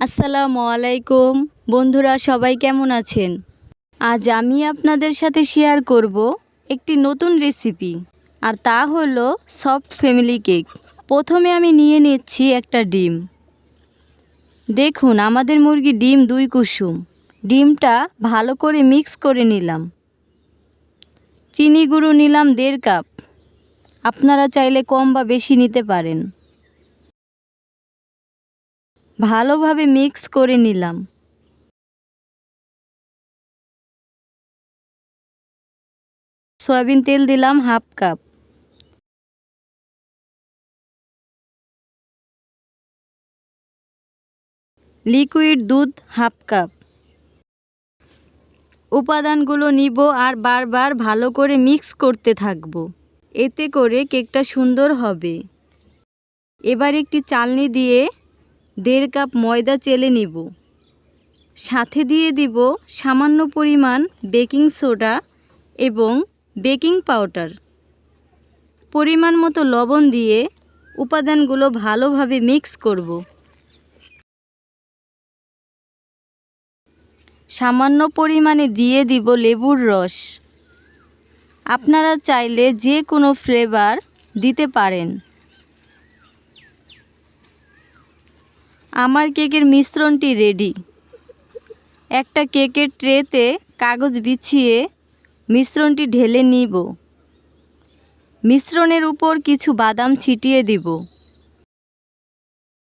আসসালামু আলাইকুম। বন্ধুরা, সবাই কেমন আছেন? আজ আমি আপনাদের সাথে শেয়ার করব একটি নতুন রেসিপি, আর তা হলো সফট ফ্যামিলি কেক। প্রথমে আমি নিয়ে নিচ্ছি একটা ডিম। দেখুন, আমাদের মুরগি ডিম দুই কুসুম। ডিমটা ভালো করে মিক্স করে নিলাম। চিনি গুঁড়ো নিলাম দেড় কাপ। আপনারা চাইলে কম বা বেশি নিতে পারেন। ভালোভাবে মিক্স করে নিলাম। সয়াবিন তেল দিলাম হাফ কাপ। লিকুইড দুধ হাফ কাপ। উপাদানগুলো নিব আর বারবার ভালো করে মিক্স করতে থাকব। এতে করে কেকটা সুন্দর হবে। এবার একটি চালনি দিয়ে দেড় কাপ ময়দা চেলে নিব। সাথে দিয়ে দিব সামান্য পরিমাণ বেকিং সোডা এবং বেকিং পাউডার। পরিমাণ মতো লবণ দিয়ে উপাদানগুলো ভালোভাবে মিক্স করব। সামান্য পরিমাণে দিয়ে দিব লেবুর রস। আপনারা চাইলে যে কোনো ফ্লেভার দিতে পারেন। আমার কেকের মিশ্রণটি রেডি একটা কেকের ট্রেতে কাগজ বিছিয়ে মিশ্রণটি ঢেলে নিব। মিশ্রণের উপর কিছু বাদাম ছিটিয়ে দিব।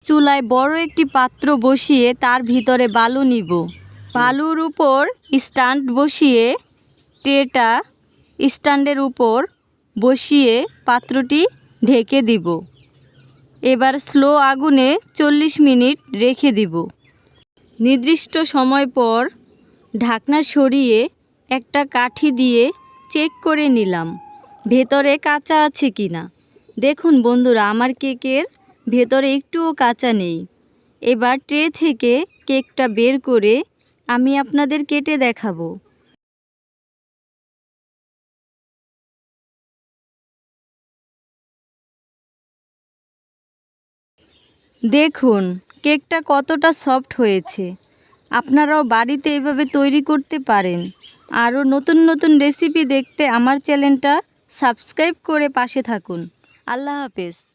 চুলায় বড় একটি পাত্র বসিয়ে তার ভিতরে বালু নিব। বালুর উপর স্ট্যান্ড বসিয়ে ট্রেটা স্ট্যান্ডের উপর বসিয়ে পাত্রটি ঢেকে দিব। এবার স্লো আগুনে চল্লিশ মিনিট রেখে দিব। নির্দিষ্ট সময় পর ঢাকনা সরিয়ে একটা কাঠি দিয়ে চেক করে নিলাম, ভেতরে কাঁচা আছে কি না দেখুন বন্ধুরা, আমার কেকের ভেতরে একটুও কাঁচা নেই। এবার ট্রে থেকে কেকটা বের করে আমি আপনাদের কেটে দেখাবো। দেখুন, কেকটা কতটা সফট হয়েছে। আপনারাও বাড়িতে এভাবে তৈরি করতে পারেন। আরও নতুন নতুন রেসিপি দেখতে আমার চ্যানেলটা সাবস্ক্রাইব করে পাশে থাকুন। আল্লাহ হাফেজ।